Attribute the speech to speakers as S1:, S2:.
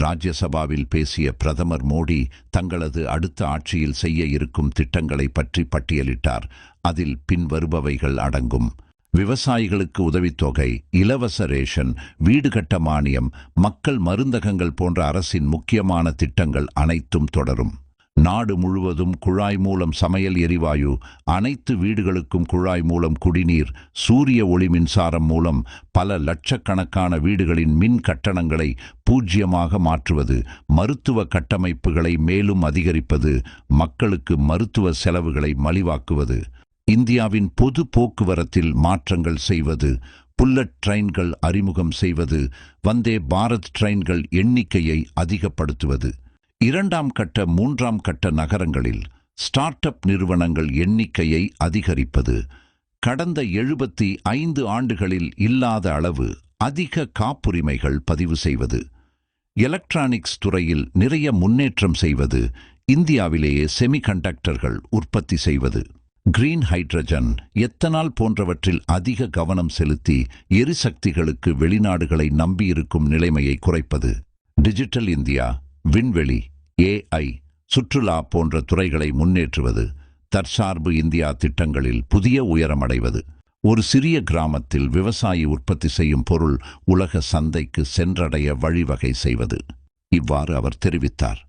S1: ராஜ்யசபாவில் பேசிய பிரதமர் மோடி தங்களது அடுத்த ஆட்சியில் செய்ய இருக்கும் திட்டங்களை பற்றி பட்டியலிட்டார். அதில் பின்வருபவைகள் அடங்கும். விவசாயிகளுக்கு உதவித்தொகை இலவச ரேஷன் வீடு கட்ட மானியம் மக்கள் மருந்தகங்கள் போன்ற அரசின் முக்கியமான திட்டங்கள் அனைத்தும் தொடரும். நாடு முழுவதும் குழாய் மூலம் சமையல் எரிவாயு அனைத்து வீடுகளுக்கும் குழாய் மூலம் குடிநீர் சூரிய ஒளி மின்சாரம் மூலம் பல லட்சக்கணக்கான வீடுகளின் மின் கட்டணங்களை பூஜ்யமாக மாற்றுவது மருத்துவ கட்டமைப்புகளை மேலும் அதிகரிப்பது மக்களுக்கு மருத்துவ செலவுகளை மலிவாக்குவது. இந்தியாவின் பொது போக்குவரத்தில் மாற்றங்கள் செய்வது புல்லட் ட்ரெயின்கள் அறிமுகம் செய்வது வந்தே பாரத் ட்ரெயின்கள் எண்ணிக்கையை அதிகப்படுத்துவது. இரண்டாம் கட்ட மூன்றாம் கட்ட நகரங்களில் ஸ்டார்ட் அப் நிறுவனங்கள் எண்ணிக்கையை அதிகரிப்பது கடந்த எழுபத்தி ஐந்து ஆண்டுகளில் இல்லாத அளவு அதிக காப்புரிமைகள் பதிவு செய்வது எலக்ட்ரானிக்ஸ் துறையில் நிறைய முன்னேற்றம் செய்வது இந்தியாவிலேயே செமிகண்டக்டர்கள் உற்பத்தி செய்வது. கிரீன் ஹைட்ரஜன் எத்தனால் போன்றவற்றில் அதிக கவனம் செலுத்தி எரிசக்திகளுக்கு வெளிநாடுகளை நம்பியிருக்கும் நிலைமையை குறைப்பது. டிஜிட்டல் இந்தியா விண்வெளி ஏஐ சுற்றுலா போன்ற துறைகளை முன்னேற்றுவது தற்சார்பு இந்தியா திட்டங்களில் புதிய உயரமடைவது. ஒரு சிறிய கிராமத்தில் விவசாயி உற்பத்தி செய்யும் பொருள் உலக சந்தைக்கு சென்றடைய வழிவகை செய்வது. இவ்வாறு அவர் தெரிவித்தார்.